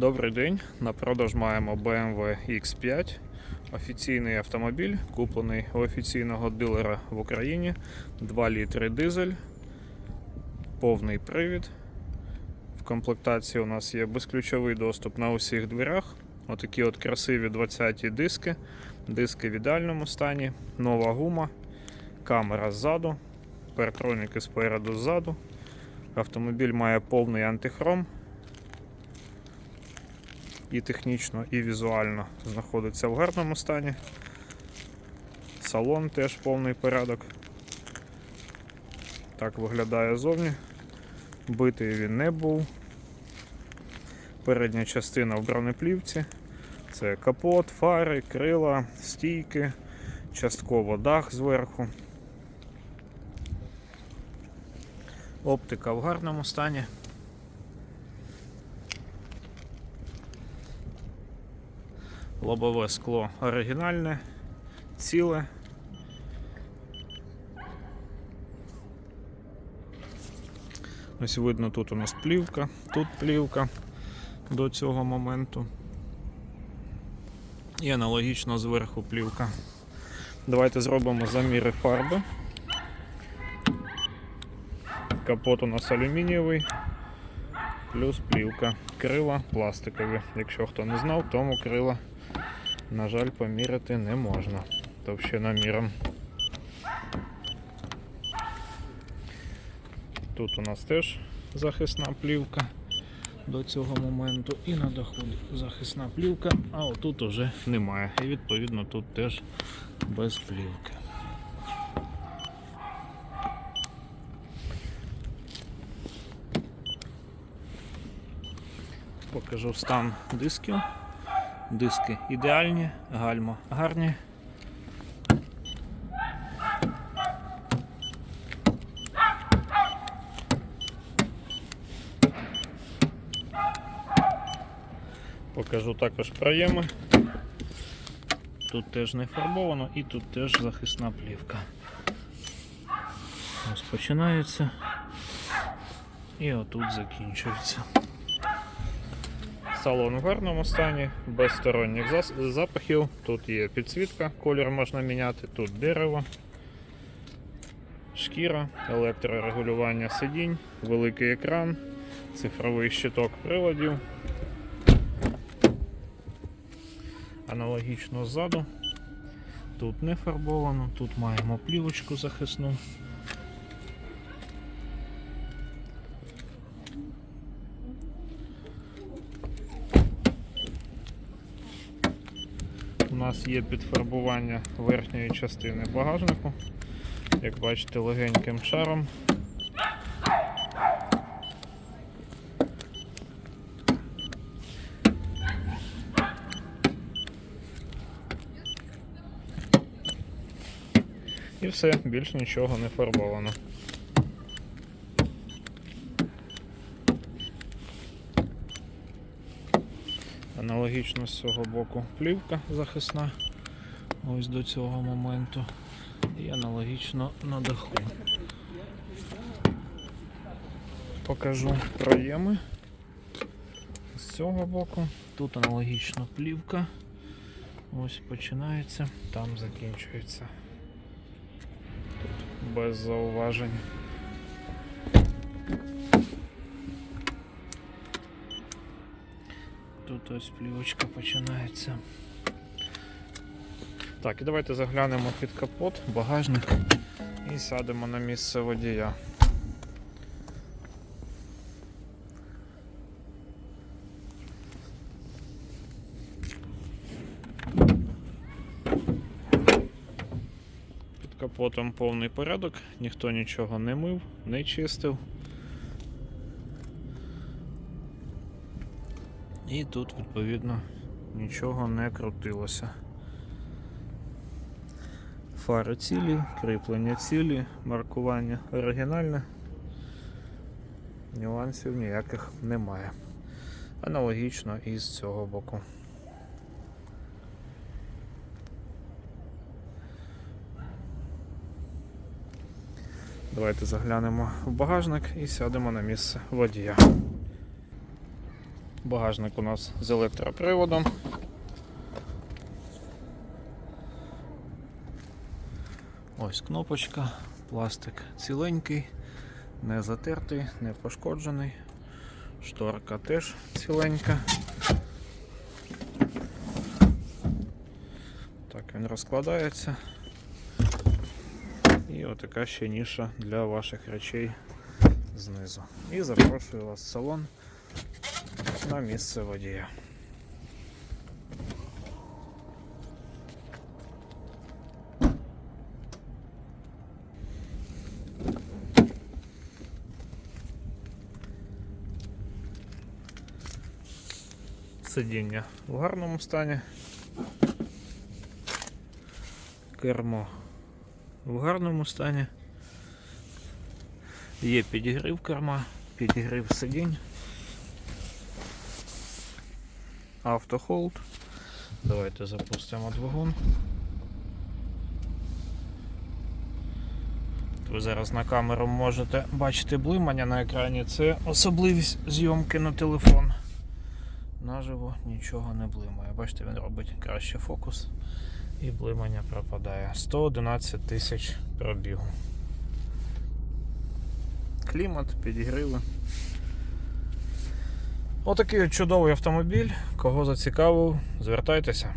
Добрий день. На продаж маємо BMW X5. Офіційний автомобіль, куплений у офіційного дилера в Україні. 2 літри дизель, повний привід. В комплектації у нас є безключовий доступ на усіх дверях. Отакі от красиві 20-ті диски. Диски в ідеальному стані, нова гума, камера ззаду, партроніки спереду ззаду. Автомобіль має повний антихром і технічно, і візуально знаходиться в гарному стані. Салон теж повний порядок. Так виглядає зовні. Битий він не був. Передня частина в бронеплівці. Це капот, фари, крила, стійки, частково дах зверху. Оптика в гарному стані. Лобове скло оригінальне, ціле. Ось видно, тут у нас плівка, тут плівка до цього моменту. І аналогічно зверху плівка. Давайте зробимо заміри фарби. Капот у нас алюмінієвий, плюс плівка. Крила пластикові. Якщо хто не знав, тому крила, на жаль, поміряти не можна. Товщиноміром. Тут у нас теж захисна плівка до цього моменту. І на доході захисна плівка, а отут уже немає. І відповідно тут теж без плівки. Покажу стан дисків. Диски ідеальні, гальма гарні. Покажу також проєми. Тут теж не фарбовано і тут теж захисна плівка. Ось починається і отут закінчується. Салон в гарному стані, без сторонніх запахів. Тут є підсвітка, колір можна міняти, тут дерево, шкіра, електрорегулювання сидінь, великий екран, цифровий щиток приладів. Аналогічно ззаду. Тут не фарбовано, тут маємо плівочку захисну. Нас є підфарбування верхньої частини багажнику, як бачите, легеньким шаром. І все, більш нічого не фарбовано. Аналогічно з цього боку плівка захисна. Ось до цього моменту. І аналогічно на даху. Покажу проєми з цього боку. Тут аналогічно плівка. Ось починається, там закінчується. Тут без зауважень. Ось плівочка починається. Так, і давайте заглянемо під капот, багажник і сядемо на місце водія. Під капотом повний порядок, ніхто нічого не мив, не чистив. І тут, відповідно, нічого не крутилося. Фари цілі, кріплення цілі, маркування оригінальне. Нюансів ніяких немає. Аналогічно і з цього боку. Давайте заглянемо в багажник і сядемо на місце водія. Багажник у нас з електроприводом. Ось кнопочка, пластик ціленький, не затертий, не пошкоджений. Шторка теж ціленька. Так він розкладається. І отака ще ніша для ваших речей знизу. І запрошую вас в салон на місце водія. Сидіння в гарному стані. Кермо в гарному стані. Є підігрів керма, підігрів сидінь. Автохолд. Давайте запустимо двигун. Ви зараз на камеру можете бачити блимання на екрані. Це особливість зйомки на телефон. Наживо нічого не блимає. Бачите, він робить краще фокус і блимання пропадає. 111 тисяч пробігу. Клімат, підігриви. Отакий от чудовий автомобіль. Кого зацікавив, звертайтеся.